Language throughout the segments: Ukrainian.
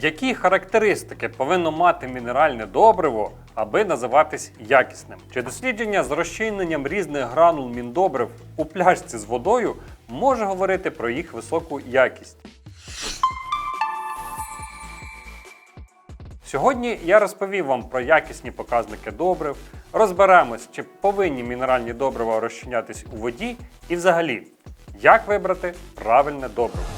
Які характеристики повинно мати мінеральне добриво, аби називатись якісним? Чи дослідження з розчиненням різних гранул міндобрив у пляшці з водою може говорити про їх високу якість? Сьогодні я розповів вам про якісні показники добрив, розберемось, чи повинні мінеральні добрива розчинятись у воді, і взагалі, як вибрати правильне добриво.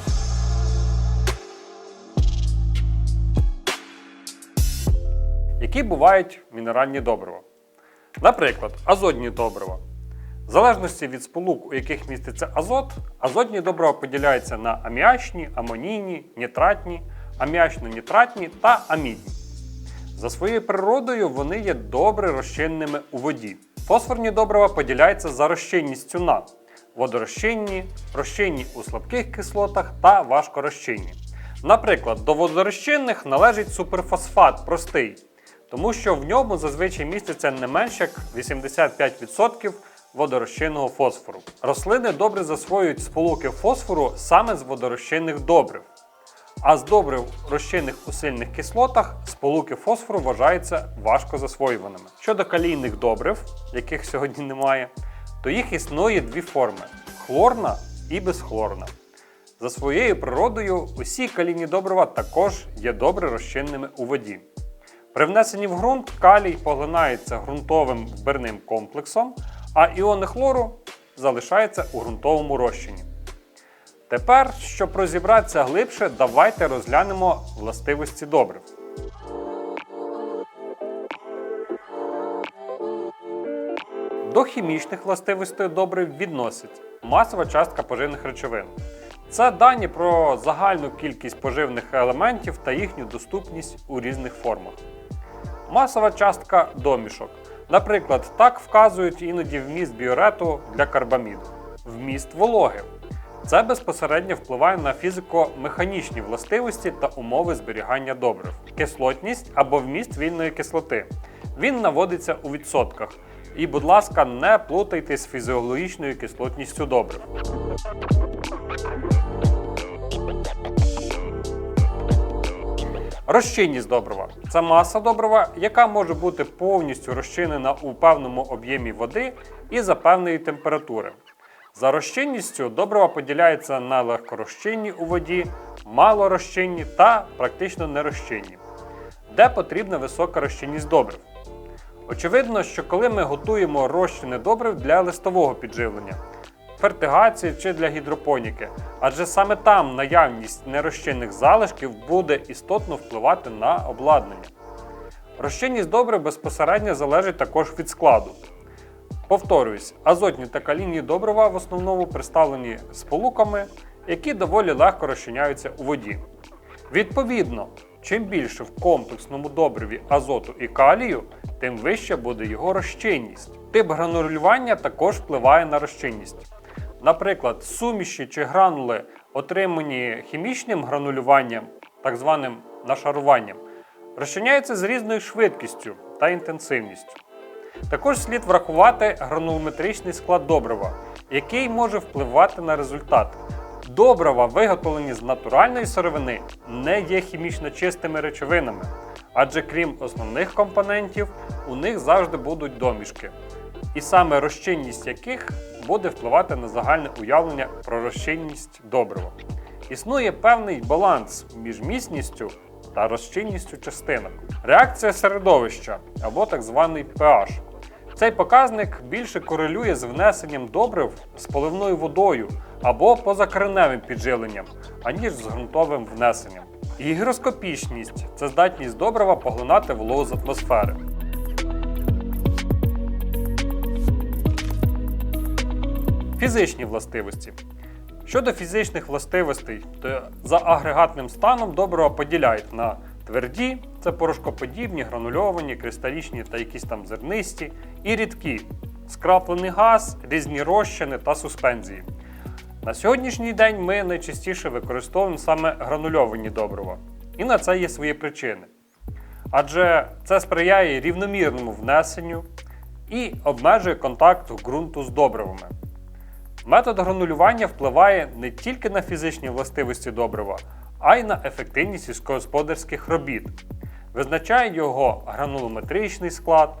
Які бувають мінеральні добрива? Наприклад, азотні добрива. В залежності від сполук, у яких міститься азот, азотні добрива поділяються на аміачні, амонійні, нітратні, аміачно-нітратні та амідні. За своєю природою вони є добре розчинними у воді. Фосфорні добрива поділяються за розчинністю на водорозчинні, розчинні у слабких кислотах та важкорозчинні. Наприклад, до водорозчинних належить суперфосфат простий, тому що в ньому зазвичай міститься не менше як 85% водорозчинного фосфору. Рослини добре засвоюють сполуки фосфору саме з водорозчинних добрив. А з добрив розчинних у сильних кислотах сполуки фосфору вважаються важко засвоюваними. Щодо калійних добрив, яких сьогодні немає, то їх існує дві форми хлорна і безхлорна. За своєю природою, усі калійні добрива також є добре розчинними у воді. При внесенні в ґрунт калій поглинається ґрунтовим вбирним комплексом, а іони хлору залишаються у ґрунтовому розчині. Тепер, щоб розібратися глибше, давайте розглянемо властивості добрив. До хімічних властивостей добрив відносять масова частка поживних речовин. Це дані про загальну кількість поживних елементів та їхню доступність у різних формах. Масова частка домішок. Наприклад, так вказують іноді вміст біорету для карбаміду. Вміст вологи. Це безпосередньо впливає на фізико-механічні властивості та умови зберігання добрив. Кислотність або вміст вільної кислоти. Він наводиться у відсотках. І, будь ласка, не плутайте з фізіологічною кислотністю добрив. Розчинність добрива це маса добрива, яка може бути повністю розчинена у певному об'ємі води і за певної температури. За розчинністю добрива поділяється на легкорозчинні у воді, малорозчинні та практично нерозчинні, де потрібна висока розчинність добрив. Очевидно, що коли ми готуємо розчини добрив для листового підживлення, фертигації чи для гідропоніки, адже саме там наявність нерозчинних залишків буде істотно впливати на обладнання. Розчинність добрив безпосередньо залежить також від складу. Повторюсь, азотні та калійні добрива в основному представлені сполуками, які доволі легко розчиняються у воді. Відповідно, чим більше в комплексному добриві азоту і калію, тим вища буде його розчинність. Тип гранулювання також впливає на розчинність. Наприклад, суміші чи гранули, отримані хімічним гранулюванням, так званим нашаруванням, розчиняються з різною швидкістю та інтенсивністю. Також слід врахувати гранулометричний склад добрива, який може впливати на результат. Добрива, виготовлені з натуральної сировини, не є хімічно чистими речовинами, адже крім основних компонентів, у них завжди будуть домішки. І саме розчинність яких буде впливати на загальне уявлення про розчинність добрива. Існує певний баланс між міцністю та розчинністю частинок. Реакція середовища або так званий pH. Цей показник більше корелює з внесенням добрив з поливною водою або позакореневим підживленням, аніж з ґрунтовим внесенням. Гігроскопічність це здатність добрива поглинати вологу з атмосфери. Фізичні властивості. Щодо фізичних властивостей, то за агрегатним станом добрива поділяють на тверді, це порошкоподібні, гранульовані, кристалічні та якісь там зернисті, і рідкі скраплений газ, різні розчини та суспензії. На сьогоднішній день ми найчастіше використовуємо саме гранульовані добрива. І на це є свої причини. Адже це сприяє рівномірному внесенню і обмежує контакт ґрунту з добривами. Метод гранулювання впливає не тільки на фізичні властивості добрива, а й на ефективність сільськогосподарських робіт. Визначає його гранулометричний склад,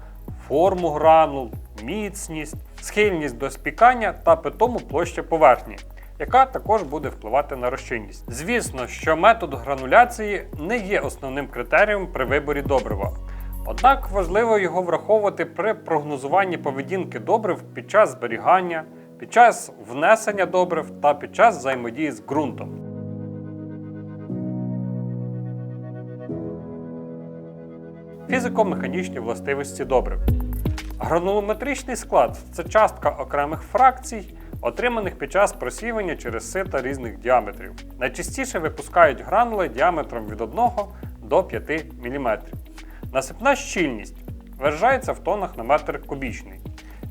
форму гранул, міцність, схильність до спікання та питому площа поверхні, яка також буде впливати на розчинність. Звісно, що метод грануляції не є основним критерієм при виборі добрива. Однак важливо його враховувати при прогнозуванні поведінки добрив під час зберігання, під час внесення добрив та під час взаємодії з ґрунтом. Фізико-механічні властивості добрив. Гранулометричний склад це частка окремих фракцій, отриманих під час просіювання через сита різних діаметрів. Найчастіше випускають гранули діаметром від 1 до 5 мм. Насипна щільність виражається в тонах на метр кубічний.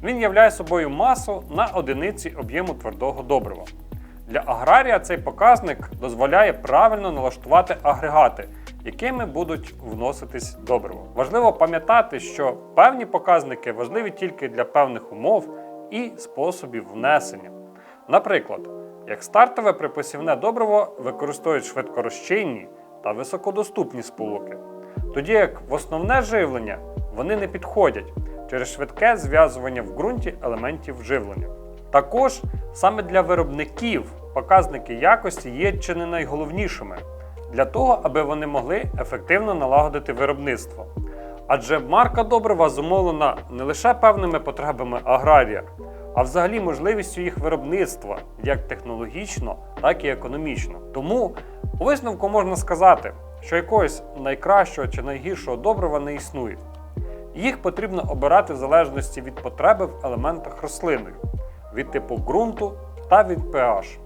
Він являє собою масу на одиниці об'єму твердого добрива. Для аграрія цей показник дозволяє правильно налаштувати агрегати, якими будуть вноситись добрива. Важливо пам'ятати, що певні показники важливі тільки для певних умов і способів внесення. Наприклад, як стартове припосівне добриво використовують швидкорозчинні та високодоступні сполуки, тоді як в основне живлення вони не підходять через швидке зв'язування в ґрунті елементів живлення. Також саме для виробників показники якості є чи не найголовнішими для того, аби вони могли ефективно налагодити виробництво. Адже марка добрива зумовлена не лише певними потребами аграрія, а взагалі можливістю їх виробництва як технологічно, так і економічно. Тому у висновку можна сказати, що якогось найкращого чи найгіршого добрива не існує. Їх потрібно обирати в залежності від потреби в елементах рослиною, від типу ґрунту та від pH,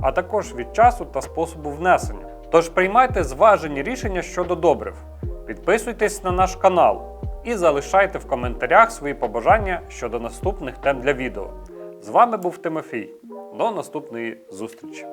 а також від часу та способу внесення. Тож приймайте зважені рішення щодо добрив, підписуйтесь на наш канал і залишайте в коментарях свої побажання щодо наступних тем для відео. З вами був Тимофій. До наступної зустрічі!